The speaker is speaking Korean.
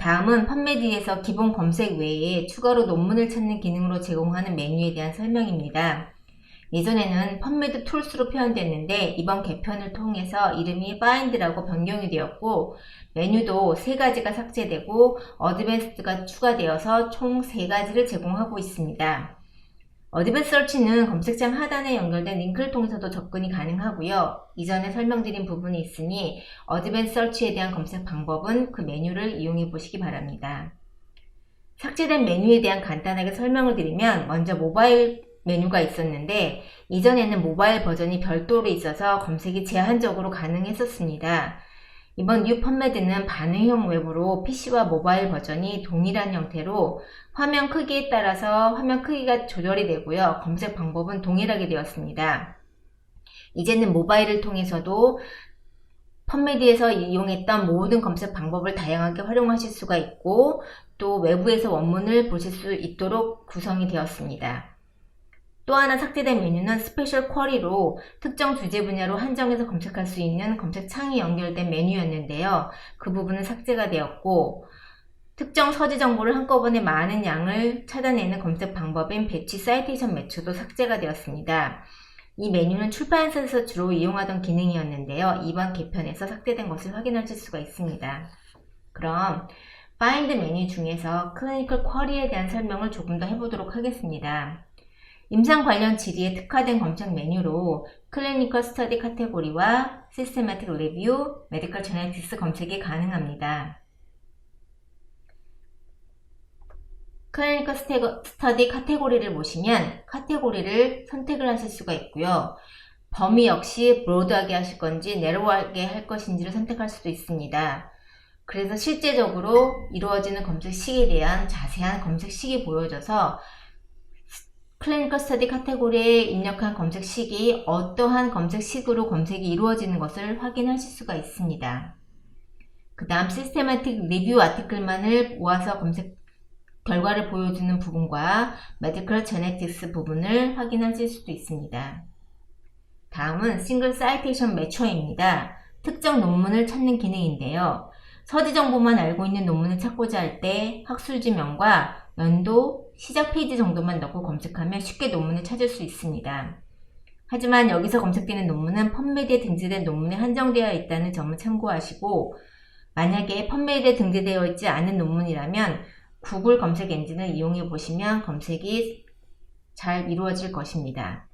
다음은 판매디에서 기본 검색 외에 추가로 논문을 찾는 기능으로 제공하는 메뉴에 대한 설명입니다. 예전에는 펀메드 툴스로 표현됐는데 이번 개편을 통해서 이름이 find라고 변경이 되었고 메뉴도 세 가지가 삭제되고 어드밴스드가 추가되어서 총세 가지를 제공하고 있습니다. 어드밴스 서치는 검색창 하단에 연결된 링크를 통해서도 접근이 가능하고요. 이전에 설명드린 부분이 있으니 어드밴스 서치에 대한 검색 방법은 그 메뉴를 이용해 보시기 바랍니다. 삭제된 메뉴에 대한 간단하게 설명을 드리면 먼저 모바일 메뉴가 있었는데 이전에는 모바일 버전이 별도로 있어서 검색이 제한적으로 가능했었습니다. 이번 뉴 펀메드는 반응형 웹으로 PC와 모바일 버전이 동일한 형태로 화면 크기에 따라서 화면 크기가 조절이 되고요. 검색 방법은 동일하게 되었습니다. 이제는 모바일을 통해서도 펀메디에서 이용했던 모든 검색 방법을 다양하게 활용하실 수가 있고 또 외부에서 원문을 보실 수 있도록 구성이 되었습니다. 또 하나 삭제된 메뉴는 스페셜 쿼리로 특정 주제 분야로 한정해서 검색할 수 있는 검색 창이 연결된 메뉴였는데요. 그 부분은 삭제가 되었고 특정 서지 정보를 한꺼번에 많은 양을 찾아내는 검색 방법인 배치 사이테이션 매초도 삭제가 되었습니다. 이 메뉴는 출판사에서 주로 이용하던 기능이었는데요. 이번 개편에서 삭제된 것을 확인하실 수가 있습니다. 그럼 파인드 메뉴 중에서 클리니컬 쿼리에 대한 설명을 조금 더 해보도록 하겠습니다. 임상 관련 질의에 특화된 검색 메뉴로 클리니컬 스터디 카테고리와 시스테마틱 리뷰, 메디컬 제네틱스 검색이 가능합니다. 클리니컬 스터디 카테고리를 보시면 카테고리를 선택을 하실 수가 있고요. 범위 역시 브로드하게 하실 건지 내로하게 할 것인지를 선택할 수도 있습니다. 그래서 실제적으로 이루어지는 검색식에 대한 자세한 검색식이 보여져서 클리니컬 스터디 카테고리에 입력한 검색식이 어떠한 검색식으로 검색이 이루어지는 것을 확인하실 수가 있습니다. 그 다음 시스테마틱 리뷰 아티클만을 모아서 검색 결과를 보여주는 부분과 메디컬 제네틱스 부분을 확인하실 수도 있습니다. 다음은 싱글 사이테이션 매처입니다. 특정 논문을 찾는 기능인데요. 서지 정보만 알고 있는 논문을 찾고자 할 때 학술지명과 연도, 시작 페이지 정도만 넣고 검색하면 쉽게 논문을 찾을 수 있습니다. 하지만 여기서 검색되는 논문은 펀메드에 등재된 논문에 한정되어 있다는 점을 참고하시고 만약에 펀메드에 등재되어 있지 않은 논문이라면 구글 검색 엔진을 이용해 보시면 검색이 잘 이루어질 것입니다.